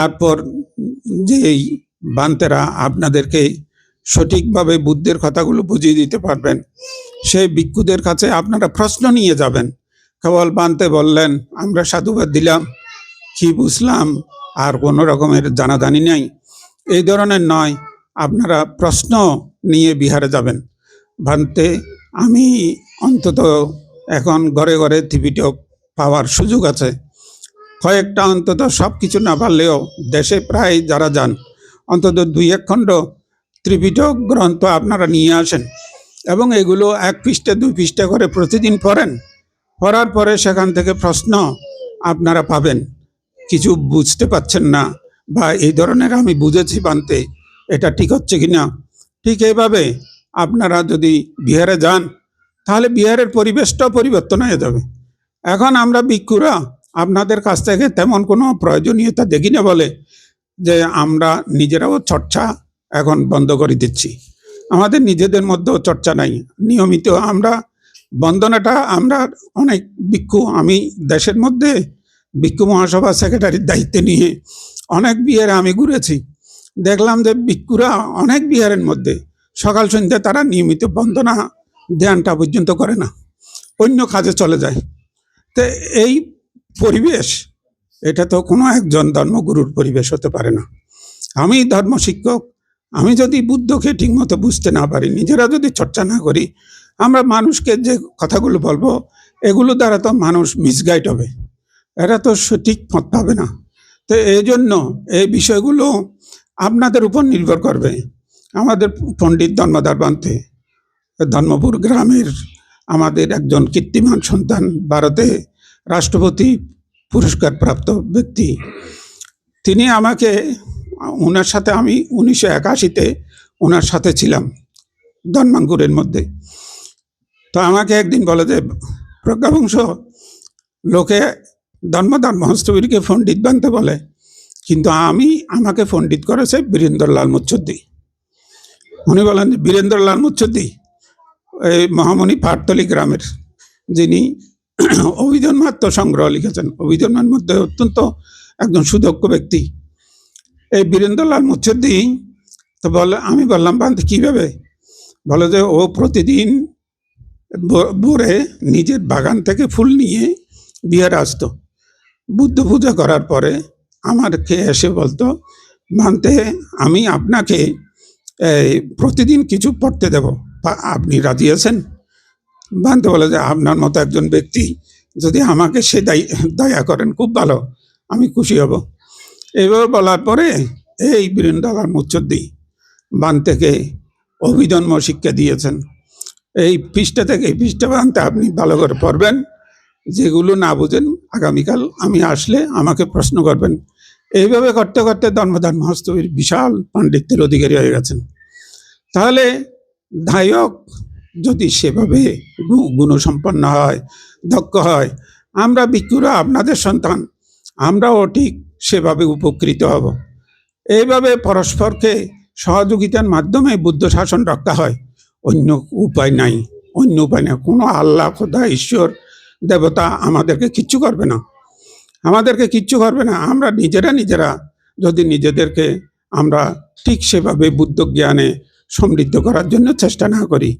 তারপর যেই বান্তেরা আপনাদেরকে সঠিকভাবে বুদ্ধের কথাগুলো বুঝিয়ে দিতে পারবেন। সেই ভিক্ষুদের কাছে আপনারা প্রশ্ন নিয়ে যাবেন। কেবল বানতে বললেন, আমরা সাধুবাদ দিলাম। কি বুঝলাম? আর কোনো রকমের জানাজানি নাই। এই ধরনের নয়। আপনারা প্রশ্ন নিয়ে বিহারে যাবেন। ভানতে আমি অন্তত এখন ঘরে ঘরে ত্রিপিটক পাওয়ার সুযোগ আছে। কয়েকটা অন্তত সব কিছু না পারলেও দেশে প্রায় যারা যান, অন্তত দুই এক খণ্ড ত্রিপিটক গ্রন্থ আপনারা নিয়ে আসেন এবং এগুলো এক পৃষ্ঠে, দুই পৃষ্ঠে করে প্রতিদিন পড়েন। পড়ার পরে সেখান থেকে প্রশ্ন আপনারা পাবেন। কিছু বুঝতে পাচ্ছেন না বা এই ধরনের আমি বুঝেছি বানতে এটা ঠিক হচ্ছে কি না ঠিক এইভাবে আপনারা যদি বিহারে যান, তাহলে বিহারের পরিবেশটাও পরিবর্তন হয়ে যাবে। এখন আমরা ভিক্ষুরা আপনাদের কাছ থেকে তেমন কোনো প্রয়োজনীয়তা দেখি না বলে যে আমরা নিজেরাও চর্চা এখন বন্ধ করে দিচ্ছি। আমাদের নিজেদের মধ্যেও চর্চা নাই। নিয়মিত আমরা বন্দনাটা, আমরা অনেক ভিক্ষু, আমি দেশের মধ্যে ভিক্ষু মহাসভা সেক্রেটারির দায়িত্ব নিয়ে অনেক বিহারে আমি ঘুরেছি। দেখলাম যে ভিক্ষুরা অনেক বিহারের মধ্যে, সকাল সন্ধ্যা তারা নিয়মিত বন্দনা ধ্যানটা পর্যন্ত করে না। অন্য কাজে চলে যায়। তো এই পরিবেশ, এটা তো কোনো একজন ধর্মগুরুর পরিবেশ হতে পারে না। আমি ধর্ম শিক্ষক, আমি যদি বুদ্ধকে ঠিকমতো বুঝতে না পারি, নিজেরা যদি চর্চা না করি, আমরা মানুষকে যে কথাগুলো বলব, এগুলো দ্বারা তো মানুষ মিসগাইড হবে। এরা তো সঠিক পথ পাবে না। তো এই জন্য এই বিষয়গুলো আপনাদের উপর নির্ভর করবে। আমাদের পণ্ডিত ধর্মদার বান্তে, ধর্মপুর গ্রামের আমাদের একজন কীর্তিমান সন্তান ভারতে রাষ্ট্রপতি পুরস্কার প্রাপ্ত ব্যক্তি। তিনি আমাকে, ওনার সাথে আমি উনিশশো একাশিতে ওনার সাথে ছিলাম ধর্মাঙ্কুরের মধ্যে। তো আমাকে একদিন বলে যে, প্রজ্ঞাবংশ, লোকে ধর্মদার মহস্তবীরকে পণ্ডিত বানতে বলে, কিন্তু আমি আমাকে পণ্ডিত করেছে বীরেন্দ্রলাল মুচ্ছদ্দি উনি বলেন, বীরেন্দ্রলাল মুচ্ছদ্দি এই মহামণি পাটতলি গ্রামের যিনি অভিজন মাত্র সংগ্রহ লিখেছেন। অভিজনের মধ্যে অত্যন্ত একজন সুদক্ষ ব্যক্তি। এই বীরেন্দ্রলাল মুচ্ছদ্দি তো বলে আমি বললাম বান্ধব কীভাবে? বলে যে, ও প্রতিদিন ভোরে নিজের বাগান থেকে ফুল নিয়ে বিহারে আসতো। বুদ্ধ পূজা করার পরে আমার আমারকে এসে বলতো মানতে আমি আপনাকে প্রতিদিন কিছু পড়তে দেব। আপনি রাজি আছেন বানতে বলে যে আপনার মতো একজন ব্যক্তি যদি আমাকে সে দায়ী করেন, খুব ভালো, আমি খুশি হব। এইভাবে বলার পরে এই বীরেন্দ্রলাল মুচ্ছদ্দি বান থেকে অভিজন্ম শিক্ষা দিয়েছেন। এই পৃষ্ঠা থেকে পৃষ্ঠা বানতে আপনি ভালো করে পড়বেন। যেগুলো না বুঝেন, আগামীকাল আমি আসলে আমাকে প্রশ্ন করবেন। এইভাবে করতে করতে ধর্মদান মহাস্তবীর বিশাল পাণ্ডিত্যের অধিকারী হয়ে গেছেন। তাহলে ধায়ক যদি সেভাবে গুণসম্পন্ন হয়, দক্ষ হয়, আমরা বিক্ষুরা আপনাদের সন্তান, আমরাও ঠিক সেভাবে উপকৃত হব। এইভাবে পরস্পরকে সহযোগিতার মাধ্যমে বুদ্ধ শাসন রক্ষা হয়। অন্য উপায় নাই, অন্য উপায় নেই। কোনো আল্লাহ, খোদা, ঈশ্বর, দেবতা আমাদেরকে কিচ্ছু করবে না। আমাদেরকে কিচ্ছু করবে না। আমরা নিজেরা নিজেরা যদি নিজেদেরকে আমরা ঠিক সেভাবে বুদ্ধ জ্ঞানে সমৃদ্ধ করার জন্য চেষ্টা না করি